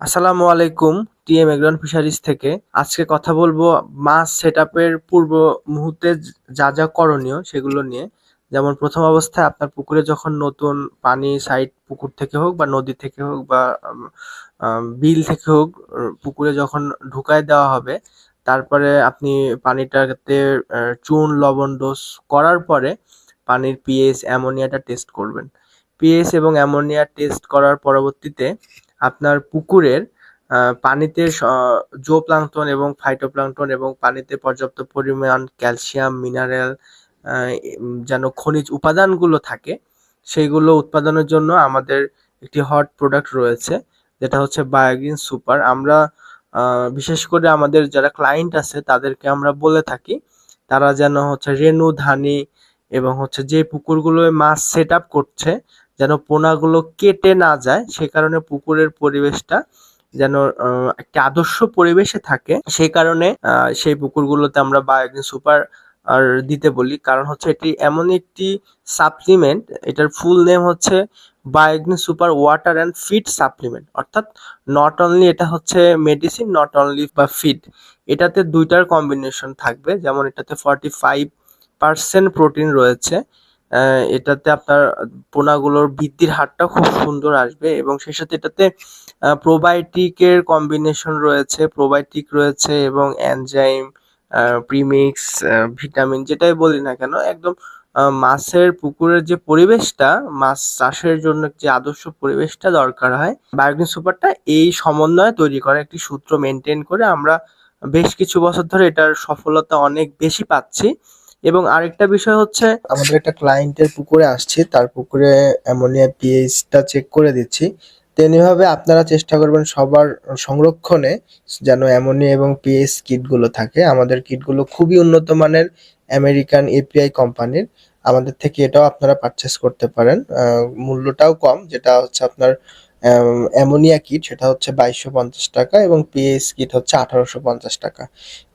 আসসালামু আলাইকুম, TM এগ্রন fisheries থেকে। আজকে কথা বলব মাছ সেট পূর্ব মুহূর্তে যা যা করণীয় সেগুলো নিয়ে। যেমন প্রথম অবস্থায় আপনার পুকুরে যখন নতুন পানি সাইড পুকুর থেকে হোক বা নদী থেকে হোক বা বিল থেকে হোক পুকুরে যখন ঢুকায় দেওয়া হবে, তারপরে আপনি পানিটাতে চুন, লবণ ডোজ করার পরে পানির পিএইচ অ্যামোনিয়াটা টেস্ট করবেন। পিএইচ এবং অ্যামোনিয়া টেস্ট করার পরবর্তীতে আপনার পুকুরের পানিতে জো প্লাঙ্কটন এবং ফাইটোপ্লাঙ্কটন এবং পানিতে পর্যাপ্ত পরিমাণ ক্যালসিয়াম, মিনারেল যেন খনিজ উপাদানগুলো থাকে সেইগুলো উৎপাদনের জন্য আমাদের একটি হট প্রোডাক্ট রয়েছে, যেটা হচ্ছে বায়োগ্রিন সুপার আমরা বিশেষ করে আমাদের যারা ক্লায়েন্ট আছে, তাদেরকে আমরা বলে থাকি, তারা যেন হচ্ছে রেনু ধানি এবং হচ্ছে যে পুকুরগুলোয় মাছ সেট করছে যেন পোনাগুলো কেটে না যায়, সে কারণে পুকুরের পরিবেশটা যেন একটা আদর্শ পরিবেশে থাকে। সেই কারণে সেই পুকুরগুলোতে আমরা বায়োগ্রিন সুপার, আর দিতে বলি। কারণ হচ্ছে এটি এমন একটি সাপ্লিমেন্ট, এটার ফুল নেম হচ্ছে Biogreen super water and feed supplement. অর্থাৎ নট অনলি এটা হচ্ছে মেডিসিন, নট অনলি বা ফিড। এটাতে দুইটার কম্বিনেশন থাকবে। যেমন এটাতে ফর্টি ফাইভ পার্সেন্ট প্রোটিন রয়েছে। এটাতে আপনার পোনাগুলোর বৃদ্ধির হারটা খুব সুন্দর আসবে এবং সেই সাথে এটাতে প্রোবায়োটিকের কম্বিনেশন রয়েছে প্রোবায়োটিক রয়েছে এবং এনজাইম প্রিমিক্স ভিটামিন যেটাই বলি না কেন, একদম মাছের পুকুরের যে পরিবেশটা, মাছ চাষের জন্য যে আদর্শ পরিবেশটা দরকার হয় বায়োগ্রিন সুপারটা এই সমন্বয়ে তৈরি করা একটি সূত্র মেনটেন করে আমরা বেশ কিছু বছর ধরে এটার সফলতা অনেক বেশি পাচ্ছি। এবং আরেকটা বিষয় হচ্ছে আমাদের একটা ক্লায়েন্টের পুকুরে আসছি, তার পুকুরে অ্যামোনিয়া পিএইচটা চেক করে দিচ্ছি। তেমনিভাবে আপনারা চেষ্টা করবেন সবার সংরক্ষণে যেন অ্যামোনিয়া এবং পিএইচ কিটগুলো থাকে। আমাদের কিটগুলো খুবই উন্নত মানের আমেরিকান এপিআই কোম্পানির আমাদের থেকে এটাও আপনারা পারচেস করতে পারেন। মূল্যটাও কম, যেটা হচ্ছে আপনার অ্যামোনিয়া কিট সেটা হচ্ছে বাইশশো পঞ্চাশ টাকা এবং পিএইচ কিট হচ্ছে আঠারোশো পঞ্চাশ টাকা।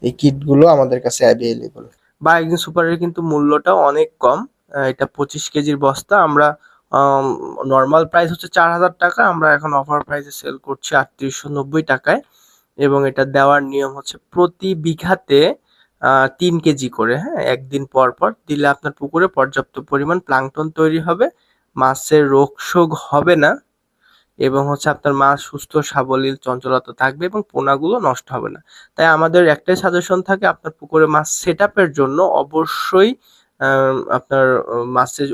এই কিটগুলো আমাদের কাছে অ্যাভেলেবল বায়োগ্রিন সুপারের কিন্তু মূল্যটাও অনেক কম। এটা পঁচিশ কেজির বস্তা। আমরা নর্মাল প্রাইস হচ্ছে চার হাজার টাকা। আমরা এখন অফার প্রাইসে সেল করছি আটত্রিশশো নব্বই টাকায়। এবং এটা দেওয়ার নিয়ম হচ্ছে প্রতি বিঘাতে তিন কেজি করে হ্যাঁ? একদিন পর পর দিলে আপনার পুকুরে পর্যাপ্ত পরিমাণ প্লাংটন তৈরি হবে। মাছের রোগ শোক হবে না। এবং হচ্ছে আপনার মাছ সুস্থ, সাবলীল, চঞ্চলতা থাকবে এবং পোনাগুলো নষ্ট হবে না। তাই আমাদের একটাই সাজেশন থাকে আপনার পুকুরে মাছ সেট জন্য অবশ্যই আপনার মাছের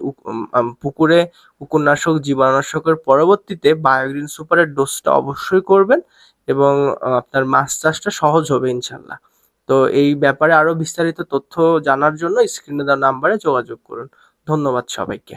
পুকুরে কুকুরনাশক জীবাণুনাশকের পরবর্তীতে বায়োগ্রিন সুপারের ডোজটা অবশ্যই করবেন এবং আপনার মাছ চাষটা সহজ হবে ইনশাল্লাহ। তো এই ব্যাপারে আরও বিস্তারিত তথ্য জানার জন্য স্ক্রিনে দেওয়া নাম্বারে যোগাযোগ করুন। ধন্যবাদ সবাইকে।